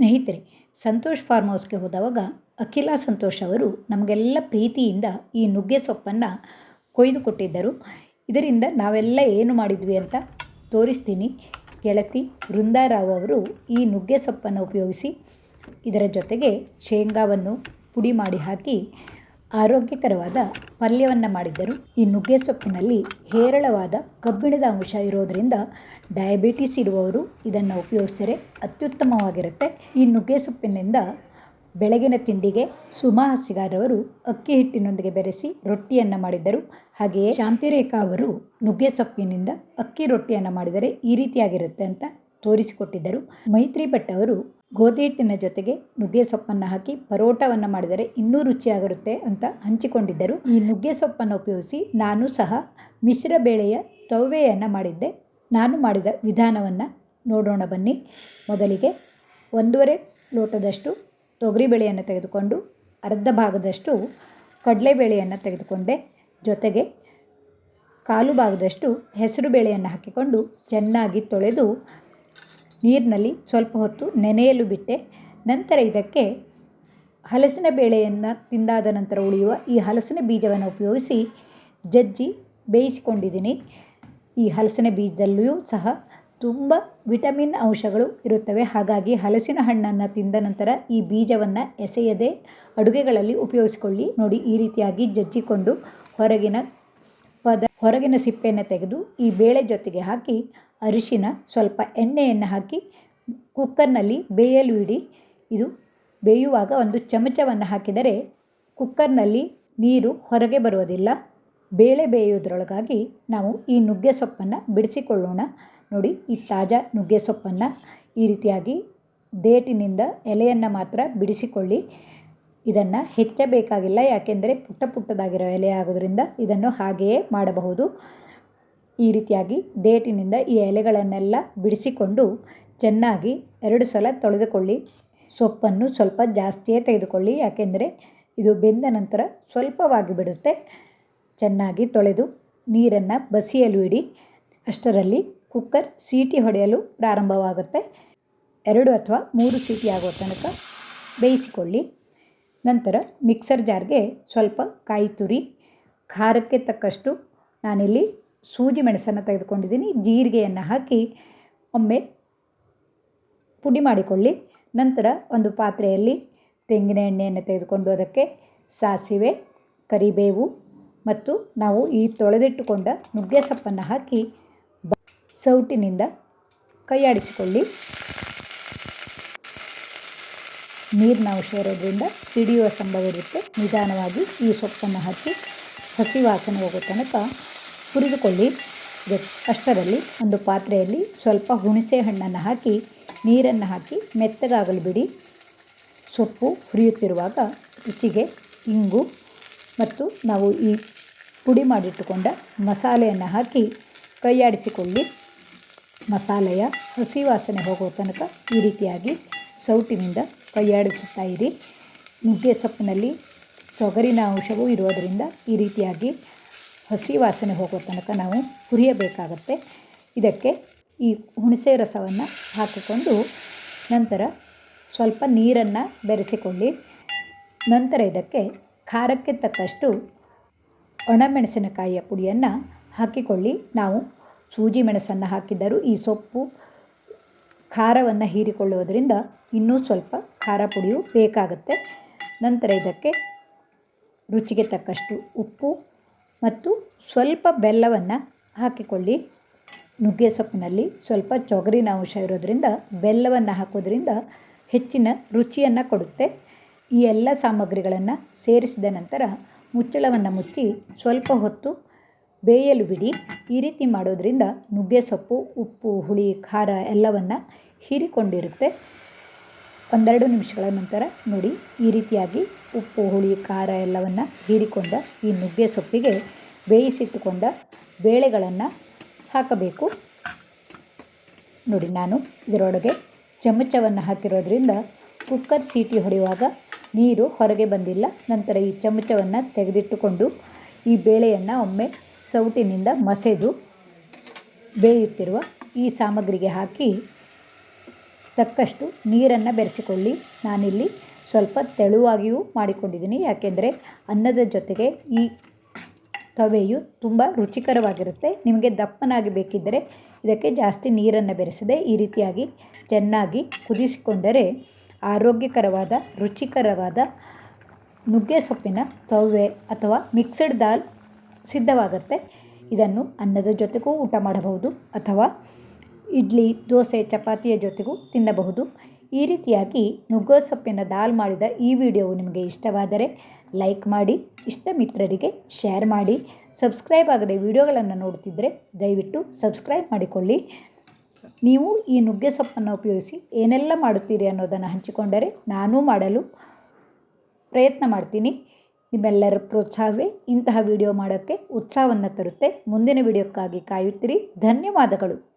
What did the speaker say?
ಸ್ನೇಹಿತರೆ, ಸಂತೋಷ್ ಫಾರ್ಮ್ ಹೌಸ್ಗೆ ಹೋದವಾಗ ಅಖಿಲ ಸಂತೋಷ್ ಅವರು ನಮಗೆಲ್ಲ ಪ್ರೀತಿಯಿಂದ ಈ ನುಗ್ಗೆ ಸೊಪ್ಪನ್ನು ಕೊಯ್ದು ಕೊಟ್ಟಿದ್ದರು. ಇದರಿಂದ ನಾವೆಲ್ಲ ಏನು ಮಾಡಿದ್ವಿ ಅಂತ ತೋರಿಸ್ತೀನಿ. ಗೆಳತಿ ವೃಂದಾರಾವ್ ಅವರು ಈ ನುಗ್ಗೆ ಸೊಪ್ಪನ್ನು ಉಪಯೋಗಿಸಿ, ಇದರ ಜೊತೆಗೆ ಶೇಂಗಾವನ್ನು ಪುಡಿ ಮಾಡಿ ಹಾಕಿ ಆರೋಗ್ಯಕರವಾದ ಪಲ್ಯವನ್ನು ಮಾಡಿದ್ದರು. ಈ ನುಗ್ಗೆ ಸೊಪ್ಪಿನಲ್ಲಿ ಹೇರಳವಾದ ಕಬ್ಬಿಣದ ಅಂಶ ಇರೋದರಿಂದ ಡಯಾಬಿಟಿಸ್ ಇರುವವರು ಇದನ್ನು ಉಪಯೋಗಿಸಿದರೆ ಅತ್ಯುತ್ತಮವಾಗಿರುತ್ತೆ. ಈ ನುಗ್ಗೆ ಸೊಪ್ಪಿನಿಂದ ಬೆಳಗಿನ ತಿಂಡಿಗೆ ಸುಮಾ ಹಸಿಗಾರವರು ಅಕ್ಕಿ ಹಿಟ್ಟಿನೊಂದಿಗೆ ಬೆರೆಸಿ ರೊಟ್ಟಿಯನ್ನು ಮಾಡಿದ್ದರು. ಹಾಗೆಯೇ ಶಾಂತಿರೇಖಾ ಅವರು ನುಗ್ಗೆ ಸೊಪ್ಪಿನಿಂದ ಅಕ್ಕಿ ರೊಟ್ಟಿಯನ್ನು ಮಾಡಿದರೆ ಈ ರೀತಿಯಾಗಿರುತ್ತೆ ಅಂತ ತೋರಿಸಿಕೊಟ್ಟಿದ್ದರು. ಮೈತ್ರಿ ಭಟ್ ಅವರು ಗೋಧಿ ಹಿಟ್ಟಿನ ಜೊತೆಗೆ ನುಗ್ಗೆ ಸೊಪ್ಪನ್ನು ಹಾಕಿ ಪರೋಟವನ್ನು ಮಾಡಿದರೆ ಇನ್ನೂ ರುಚಿಯಾಗಿರುತ್ತೆ ಅಂತ ಹಂಚಿಕೊಂಡಿದ್ದರು. ಈ ನುಗ್ಗೆ ಸೊಪ್ಪನ್ನು ಉಪಯೋಗಿಸಿ ನಾನು ಸಹ ಮಿಶ್ರ ಬೇಳೆಯ ತವ್ವೆಯನ್ನು ಮಾಡಿದ್ದೆ. ನಾನು ಮಾಡಿದ ವಿಧಾನವನ್ನು ನೋಡೋಣ ಬನ್ನಿ. ಮೊದಲಿಗೆ ಒಂದೂವರೆ ಲೋಟದಷ್ಟು ತೊಗರಿಬೇಳೆಯನ್ನು ತೆಗೆದುಕೊಂಡು ಅರ್ಧ ಭಾಗದಷ್ಟು ಕಡಲೆಬೇಳೆಯನ್ನು ತೆಗೆದುಕೊಂಡೆ. ಜೊತೆಗೆ ಕಾಲು ಭಾಗದಷ್ಟು ಹೆಸರು ಬೇಳೆಯನ್ನು ಹಾಕಿಕೊಂಡು ಚೆನ್ನಾಗಿ ತೊಳೆದು ನೀರಿನಲ್ಲಿ ಸ್ವಲ್ಪ ಹೊತ್ತು ನೆನೆಯಲು ಬಿಟ್ಟೆ. ನಂತರ ಇದಕ್ಕೆ ಹಲಸಿನ ಬೇಳೆಯನ್ನು ತಿಂದಾದ ನಂತರ ಉಳಿಯುವ ಈ ಹಲಸಿನ ಬೀಜವನ್ನು ಉಪಯೋಗಿಸಿ ಜಜ್ಜಿ ಬೇಯಿಸಿಕೊಂಡಿದ್ದೀನಿ. ಈ ಹಲಸಿನ ಬೀಜದಲ್ಲಿಯೂ ಸಹ ತುಂಬ ವಿಟಮಿನ್ ಅಂಶಗಳು ಇರುತ್ತವೆ. ಹಾಗಾಗಿ ಹಲಸಿನ ಹಣ್ಣನ್ನು ತಿಂದ ನಂತರ ಈ ಬೀಜವನ್ನು ಎಸೆಯದೆ ಅಡುಗೆಗಳಲ್ಲಿ ಉಪಯೋಗಿಸಿಕೊಳ್ಳಿ. ನೋಡಿ ಈ ರೀತಿಯಾಗಿ ಜಜ್ಜಿಕೊಂಡು ಹೊರಗಿನ ಹೊರಗಿನ ಸಿಪ್ಪೆಯನ್ನು ತೆಗೆದು ಈ ಬೇಳೆ ಜೊತೆಗೆ ಹಾಕಿ, ಅರಿಶಿನ ಸ್ವಲ್ಪ ಎಣ್ಣೆಯನ್ನು ಹಾಕಿ, ಕುಕ್ಕರ್ನಲ್ಲಿ ಬೇಯಲು ಇಡಿ. ಇದು ಬೇಯುವಾಗ ಒಂದು ಚಮಚವನ್ನು ಹಾಕಿದರೆ ಕುಕ್ಕರ್ನಲ್ಲಿ ನೀರು ಹೊರಗೆ ಬರುವುದಿಲ್ಲ. ಬೇಳೆ ಬೇಯುವುದರೊಳಗಾಗಿ ನಾವು ಈ ನುಗ್ಗೆ ಸೊಪ್ಪನ್ನು ಬಿಡಿಸಿಕೊಳ್ಳೋಣ. ನೋಡಿ, ಈ ತಾಜಾ ನುಗ್ಗೆ ಸೊಪ್ಪನ್ನು ಈ ರೀತಿಯಾಗಿ ದೇಟಿನಿಂದ ಎಲೆಯನ್ನು ಮಾತ್ರ ಬಿಡಿಸಿಕೊಳ್ಳಿ. ಇದನ್ನು ಹೆಚ್ಚಬೇಕಾಗಿಲ್ಲ, ಯಾಕೆಂದರೆ ಪುಟ್ಟ ಪುಟ್ಟದಾಗಿರೋ ಎಲೆ ಆಗೋದ್ರಿಂದ ಇದನ್ನು ಹಾಗೆಯೇ ಮಾಡಬಹುದು. ಈ ರೀತಿಯಾಗಿ ಡೇಟಿನಿಂದ ಈ ಎಲೆಗಳನ್ನೆಲ್ಲ ಬಿಡಿಸಿಕೊಂಡು ಚೆನ್ನಾಗಿ ಎರಡು ಸಲ ತೊಳೆದುಕೊಳ್ಳಿ. ಸೊಪ್ಪನ್ನು ಸ್ವಲ್ಪ ಜಾಸ್ತಿಯೇ ತೆಗೆದುಕೊಳ್ಳಿ, ಯಾಕೆಂದರೆ ಇದು ಬೆಂದ ನಂತರ ಸ್ವಲ್ಪವಾಗಿ ಬಿಡುತ್ತೆ. ಚೆನ್ನಾಗಿ ತೊಳೆದು ನೀರನ್ನು ಬಸಿಯಲು ಇಡಿ. ಅಷ್ಟರಲ್ಲಿ ಕುಕ್ಕರ್ ಸೀಟಿ ಹೊಡೆಯಲು ಪ್ರಾರಂಭವಾಗುತ್ತೆ. ಎರಡು ಅಥವಾ ಮೂರು ಸೀಟಿ ಆಗೋ ತನಕ ಬೇಯಿಸಿಕೊಳ್ಳಿ. ನಂತರ ಮಿಕ್ಸರ್ ಜಾರ್ಗೆ ಸ್ವಲ್ಪ ಕಾಯಿ ತುರಿ, ಖಾರಕ್ಕೆ ತಕ್ಕಷ್ಟು ನಾನಿಲ್ಲಿ ಸೂಜಿ ಮೆಣಸನ್ನು ತೆಗೆದುಕೊಂಡಿದ್ದೀನಿ. ಜೀರಿಗೆಯನ್ನು ಹಾಕಿ ಒಮ್ಮೆ ಪುಡಿ ಮಾಡಿಕೊಳ್ಳಿ. ನಂತರ ಒಂದು ಪಾತ್ರೆಯಲ್ಲಿ ತೆಂಗಿನ ಎಣ್ಣೆಯನ್ನು ತೆಗೆದುಕೊಂಡು ಅದಕ್ಕೆ ಸಾಸಿವೆ, ಕರಿಬೇವು ಮತ್ತು ನಾವು ಈ ತೊಳೆದಿಟ್ಟುಕೊಂಡ ನುಗ್ಗೆ ಸೊಪ್ಪನ್ನು ಹಾಕಿ ಸೌಟಿನಿಂದ ಕೈಯಾಡಿಸಿಕೊಳ್ಳಿ ನೀರಿನ ಅಂಶ ಇರೋದ್ರಿಂದ ಹಿಡಿಯುವ ಸಂಭವ ಇರುತ್ತೆ ನಿಧಾನವಾಗಿ ಈ ಸೊಪ್ಪನ್ನು ಹಾಕಿ ಹಸಿ ವಾಸನೆ ಹೋಗೋ ತನಕ ಹುರಿದುಕೊಳ್ಳಿ. ಅಷ್ಟರಲ್ಲಿ ಒಂದು ಪಾತ್ರೆಯಲ್ಲಿ ಸ್ವಲ್ಪ ಹುಣಸೆ ಹಣ್ಣನ್ನು ಹಾಕಿ, ನೀರನ್ನು ಹಾಕಿ ಮೆತ್ತಗಾಗಲು ಬಿಡಿ. ಸೊಪ್ಪು ಹುರಿಯುತ್ತಿರುವಾಗ ರುಚಿಗೆ ಇಂಗು ಮತ್ತು ನಾವು ಈ ಪುಡಿ ಮಾಡಿಟ್ಟುಕೊಂಡ ಮಸಾಲೆಯನ್ನು ಹಾಕಿ ಕೈಯಾಡಿಸಿಕೊಳ್ಳಿ. ಮಸಾಲೆಯ ಹಸಿ ವಾಸನೆ ಹೋಗುವ ತನಕ ಈ ರೀತಿಯಾಗಿ ಸೌಟಿನಿಂದ ಕೈಯಾಡಿಸುತ್ತಾ ಇರಿ. ನುಗ್ಗೆ ಸೊಪ್ಪಿನಲ್ಲಿ ಸೊಗರಿನ ಅಂಶವೂ ಇರೋದರಿಂದ ಈ ರೀತಿಯಾಗಿ ಹಸಿ ವಾಸನೆ ಹೋಗುವ ತನಕ ನಾವು ಹುರಿಯಬೇಕಾಗತ್ತೆ. ಇದಕ್ಕೆ ಈ ಹುಣಸೆ ರಸವನ್ನು ಹಾಕಿಕೊಂಡು ನಂತರ ಸ್ವಲ್ಪ ನೀರನ್ನು ಬೆರೆಸಿಕೊಳ್ಳಿ. ನಂತರ ಇದಕ್ಕೆ ಖಾರಕ್ಕೆ ತಕ್ಕಷ್ಟು ಒಣಮೆಣಸಿನಕಾಯಿಯ ಪುಡಿಯನ್ನು ಹಾಕಿಕೊಳ್ಳಿ. ನಾವು ಸೂಜಿ ಮೆಣಸನ್ನು ಹಾಕಿದ್ದರೂ ಈ ಸೊಪ್ಪು ಖಾರವನ್ನು ಹೀರಿಕೊಳ್ಳುವುದರಿಂದ ಇನ್ನೂ ಸ್ವಲ್ಪ ಖಾರ ಪುಡಿಯು ಬೇಕಾಗುತ್ತೆ. ನಂತರ ಇದಕ್ಕೆ ರುಚಿಗೆ ತಕ್ಕಷ್ಟು ಉಪ್ಪು ಮತ್ತು ಸ್ವಲ್ಪ ಬೆಲ್ಲವನ್ನು ಹಾಕಿಕೊಳ್ಳಿ. ನುಗ್ಗೆ ಸೊಪ್ಪಿನಲ್ಲಿ ಸ್ವಲ್ಪ ಚೊಗರಿನ ಅಂಶ ಇರೋದರಿಂದ ಬೆಲ್ಲವನ್ನು ಹಾಕೋದ್ರಿಂದ ಹೆಚ್ಚಿನ ರುಚಿಯನ್ನು ಕೊಡುತ್ತೆ. ಈ ಎಲ್ಲ ಸಾಮಗ್ರಿಗಳನ್ನು ಸೇರಿಸಿದ ನಂತರ ಮುಚ್ಚಳವನ್ನು ಮುಚ್ಚಿ ಸ್ವಲ್ಪ ಹೊತ್ತು ಬೇಯಲು ಬಿಡಿ. ಈ ರೀತಿ ಮಾಡೋದ್ರಿಂದ ನುಗ್ಗೆ ಸೊಪ್ಪು, ಉಪ್ಪು, ಹುಳಿ, ಖಾರ ಎಲ್ಲವನ್ನು ಹೀರಿಕೊಂಡಿರುತ್ತೆ. ಒಂದೆರಡು ನಿಮಿಷಗಳ ನಂತರ ನೋಡಿ, ಈ ರೀತಿಯಾಗಿ ಉಪ್ಪು, ಹುಳಿ, ಖಾರ ಎಲ್ಲವನ್ನು ಹೀರಿಕೊಂಡ ಈ ನುಗ್ಗೆ ಸೊಪ್ಪಿಗೆ ಬೇಯಿಸಿಟ್ಟುಕೊಂಡ ಬೇಳೆಗಳನ್ನು ಹಾಕಬೇಕು. ನೋಡಿ, ನಾನು ಇದರೊಳಗೆ ಚಮಚವನ್ನು ಹಾಕಿರೋದ್ರಿಂದ ಕುಕ್ಕರ್ ಸೀಟಿ ಹೊಡೆಯುವಾಗ ನೀರು ಹೊರಗೆ ಬಂದಿಲ್ಲ. ನಂತರ ಈ ಚಮಚವನ್ನು ತೆಗೆದಿಟ್ಟುಕೊಂಡು ಈ ಬೇಳೆಯನ್ನು ಒಮ್ಮೆ ಸೌಟಿನಿಂದ ಮಸೆದು ಬೇಯುತ್ತಿರುವ ಈ ಸಾಮಗ್ರಿಗೆ ಹಾಕಿ ತಕ್ಕಷ್ಟು ನೀರನ್ನು ಬೆರೆಸಿಕೊಳ್ಳಿ. ನಾನಿಲ್ಲಿ ಸ್ವಲ್ಪ ತೆಳುವಾಗಿಯೂ ಮಾಡಿಕೊಂಡಿದ್ದೀನಿ. ಯಾಕೆಂದರೆ ಅನ್ನದ ಜೊತೆಗೆ ಈ ತವೆಯು ತುಂಬ ರುಚಿಕರವಾಗಿರುತ್ತೆ. ನಿಮಗೆ ದಪ್ಪನಾಗಿ ಬೇಕಿದ್ದರೆ ಇದಕ್ಕೆ ಜಾಸ್ತಿ ನೀರನ್ನು ಬೆರೆಸದೆ ಈ ರೀತಿಯಾಗಿ ಚೆನ್ನಾಗಿ ಕುದಿಸಿಕೊಂಡರೆ ಆರೋಗ್ಯಕರವಾದ, ರುಚಿಕರವಾದ ನುಗ್ಗೆ ಸೊಪ್ಪಿನ ತವೆ ಅಥವಾ ಮಿಕ್ಸಡ್ ದಾಲ್ ಸಿದ್ಧವಾಗುತ್ತೆ. ಇದನ್ನು ಅನ್ನದ ಜೊತೆಗೂ ಊಟ ಮಾಡಬಹುದು ಅಥವಾ ಇಡ್ಲಿ, ದೋಸೆ, ಚಪಾತಿಯ ಜೊತೆಗೂ ತಿನ್ನಬಹುದು. ಈ ರೀತಿಯಾಗಿ ನುಗ್ಗೆ ಸೊಪ್ಪಿನ ದಾಲ್ ಮಾಡಿದ ಈ ವಿಡಿಯೋವು ನಿಮಗೆ ಇಷ್ಟವಾದರೆ ಲೈಕ್ ಮಾಡಿ ಇಷ್ಟ ಮಿತ್ರರಿಗೆ ಶೇರ್ ಮಾಡಿ. ಸಬ್ಸ್ಕ್ರೈಬ್ ಆಗದೆ ವಿಡಿಯೋಗಳನ್ನು ನೋಡ್ತಿದ್ದರೆ ದಯವಿಟ್ಟು ಸಬ್ಸ್ಕ್ರೈಬ್ ಮಾಡಿಕೊಳ್ಳಿ. ನೀವು ಈ ನುಗ್ಗೆ ಸೊಪ್ಪನ್ನು ಉಪಯೋಗಿಸಿ ಏನೆಲ್ಲ ಮಾಡುತ್ತೀರಿ ಅನ್ನೋದನ್ನು ಹಂಚಿಕೊಂಡರೆ ನಾನೂ ಮಾಡಲು ಪ್ರಯತ್ನ ಮಾಡ್ತೀನಿ. ನಿಮ್ಮೆಲ್ಲರ ಪ್ರೋತ್ಸಾಹವೇ. ಇಂತಹ ವಿಡಿಯೋ ಮಾಡೋಕ್ಕೆ ಉತ್ಸಾಹವನ್ನು ತರುತ್ತೆ. ಮುಂದಿನ ವಿಡಿಯೋಕ್ಕಾಗಿ ಕಾಯುತ್ತಿರಿ. ಧನ್ಯವಾದಗಳು.